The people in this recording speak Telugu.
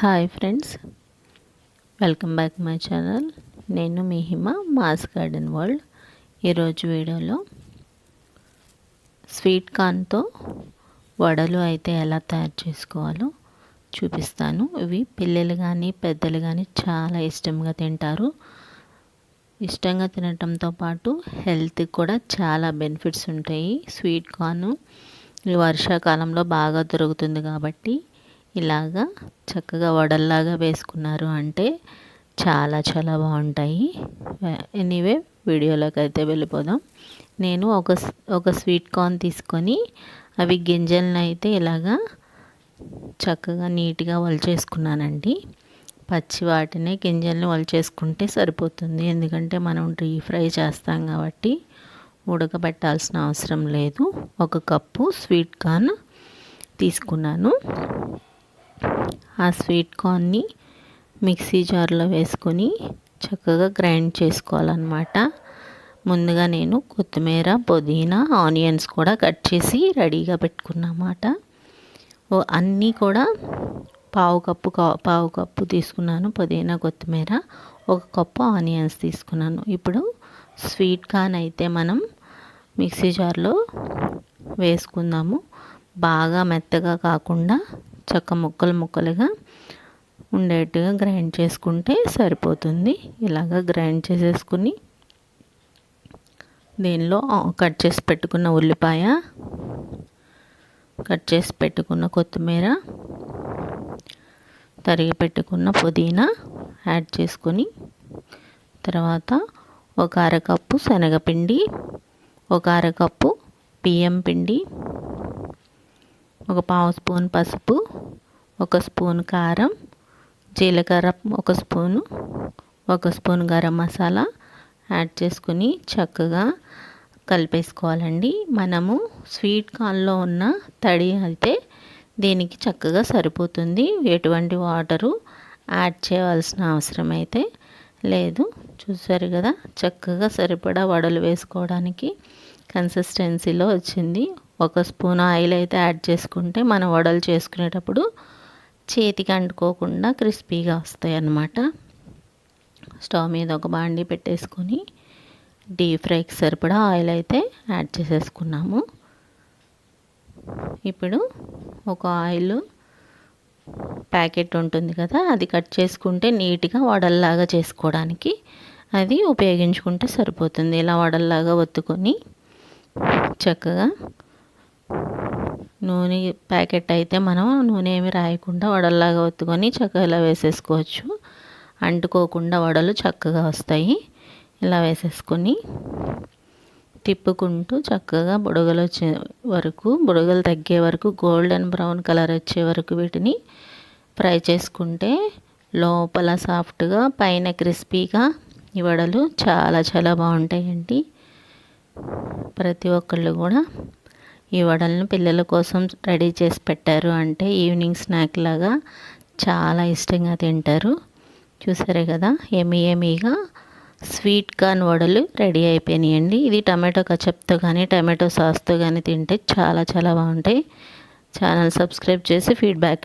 Hi friends welcome back my channel నేను మీ హిమ మాస్ గార్డెన్ వరల్డ్. ఈరోజు వీడియోలో స్వీట్ కార్న్తో వడలు అయితే ఎలా తయారు చేసుకోవాలో చూపిస్తాను. ఇవి పిల్లలు కానీ పెద్దలు కానీ చాలా ఇష్టంగా తింటారు. ఇష్టంగా తినటంతో పాటు హెల్త్కి కూడా చాలా బెనిఫిట్స్ ఉంటాయి. స్వీట్ కార్న్ ఈ వర్షాకాలంలో బాగా దొరుకుతుంది కాబట్టి ఇలాగా చక్కగా వడల్లాగా వేసుకున్నారు అంటే చాలా చాలా బాగుంటాయి. ఎనీవే వీడియోలోకి అయితే వెళ్ళిపోదాం. నేను ఒక ఒక స్వీట్ కార్న్ తీసుకొని అవి గింజలను అయితే ఇలాగా చక్కగా నీట్గా వలిచేసుకున్నానండి. పచ్చి వాటిని గింజల్ని వలిచేసుకుంటే సరిపోతుంది. ఎందుకంటే మనం డీప్ ఫ్రై చేస్తాం కాబట్టి ఉడకబెట్టాల్సిన అవసరం లేదు. ఒక కప్పు స్వీట్ కార్న్ తీసుకున్నాను. ఆ స్వీట్ కార్న్ని మిక్సీ జార్లో వేసుకొని చక్కగా గ్రైండ్ చేసుకోవాలన్నమాట. ముందుగా నేను కొత్తిమీర పుదీనా ఆనియన్స్ కూడా కట్ చేసి రెడీగా పెట్టుకున్నమాట. అన్నీ కూడా పావు కప్పు పావు కప్పు తీసుకున్నాను పుదీనా కొత్తిమీర ఒక కప్పు ఆనియన్స్ తీసుకున్నాను. ఇప్పుడు స్వీట్ కార్న్ అయితే మనం మిక్సీ జార్లో వేసుకుందాము. బాగా మెత్తగా కాకుండా చక్క ముక్కలు ముక్కలుగా ఉండేట్టుగా గ్రైండ్ చేసుకుంటే సరిపోతుంది. ఇలాగ గ్రైండ్ చేసేసుకుని దీనిలో కట్ చేసి పెట్టుకున్న ఉల్లిపాయ కట్ చేసి పెట్టుకున్న కొత్తిమీర తరిగి పెట్టుకున్న పుదీనా యాడ్ చేసుకొని తర్వాత ఒక అరకప్పు శనగపిండి ఒక అరకప్పు బియ్యం పిండి ఒక పావు స్పూన్ పసుపు ఒక స్పూన్ కారం జీలకర్ర ఒక స్పూను ఒక స్పూన్ గరం మసాలా యాడ్ చేసుకుని చక్కగా కలిపేసుకోవాలండి. మనము స్వీట్ కార్న్లో ఉన్న తడి అయితే దీనికి చక్కగా సరిపోతుంది. ఎటువంటి వాటరు యాడ్ చేయవలసిన అవసరం అయితే లేదు. చూసారు కదా? చక్కగా సరిపడా వడలు వేసుకోవడానికి కన్సిస్టెన్సీలో వచ్చింది. ఒక స్పూన్ ఆయిల్ అయితే యాడ్ చేసుకుంటే మనం వడలు చేసుకునేటప్పుడు చేతికి అంటుకోకుండా క్రిస్పీగా వస్తాయి అన్నమాట స్టవ్ మీద ఒక బాండి పెట్టేసుకొని డీప్ ఫ్రైకి సరిపడా ఆయిల్ అయితే యాడ్ చేసేసుకున్నాము. ఇప్పుడు ఒక ఆయిల్ ప్యాకెట్ ఉంటుంది కదా అది కట్ చేసుకుంటే నీట్గా వడల్లాగా చేసుకోవడానికి అది ఉపయోగించుకుంటే సరిపోతుంది. ఇలా వడల్లాగా ఒత్తుకొని చక్కగా నూనె ప్యాకెట్ అయితే మనం నూనె ఏమి రాయకుండా వడల్లాగా ఒత్తుకొని చక్కగా ఇలా వేసేసుకోవచ్చు. అంటుకోకుండా వడలు చక్కగా వస్తాయి. ఇలా వేసేసుకొని తిప్పుకుంటూ చక్కగా బుడగలు వచ్చే వరకు బుడగలు తగ్గే వరకు గోల్డెన్ బ్రౌన్ కలర్ వచ్చే వరకు వీటిని ఫ్రై చేసుకుంటే లోపల సాఫ్ట్గా పైన క్రిస్పీగా ఈ వడలు చాలా చాలా బాగుంటాయండి. ప్రతి ఒక్కళ్ళు కూడా ఈ వడలను పిల్లల కోసం రెడీ చేసి పెట్టారు. అంటే ఈవినింగ్ స్నాక్ లాగా చాలా ఇష్టంగా తింటారు. చూసారే కదా ఎమీ ఎమీగా స్వీట్ కార్న్ వడలు రెడీ అయిపోయినాయండి. ఇది టమాటో కచప్తో కానీ టమాటో సాస్తో కానీ తింటే చాలా చాలా బాగుంటాయి. ఛానల్ సబ్స్క్రైబ్ చేసి ఫీడ్బ్యాక్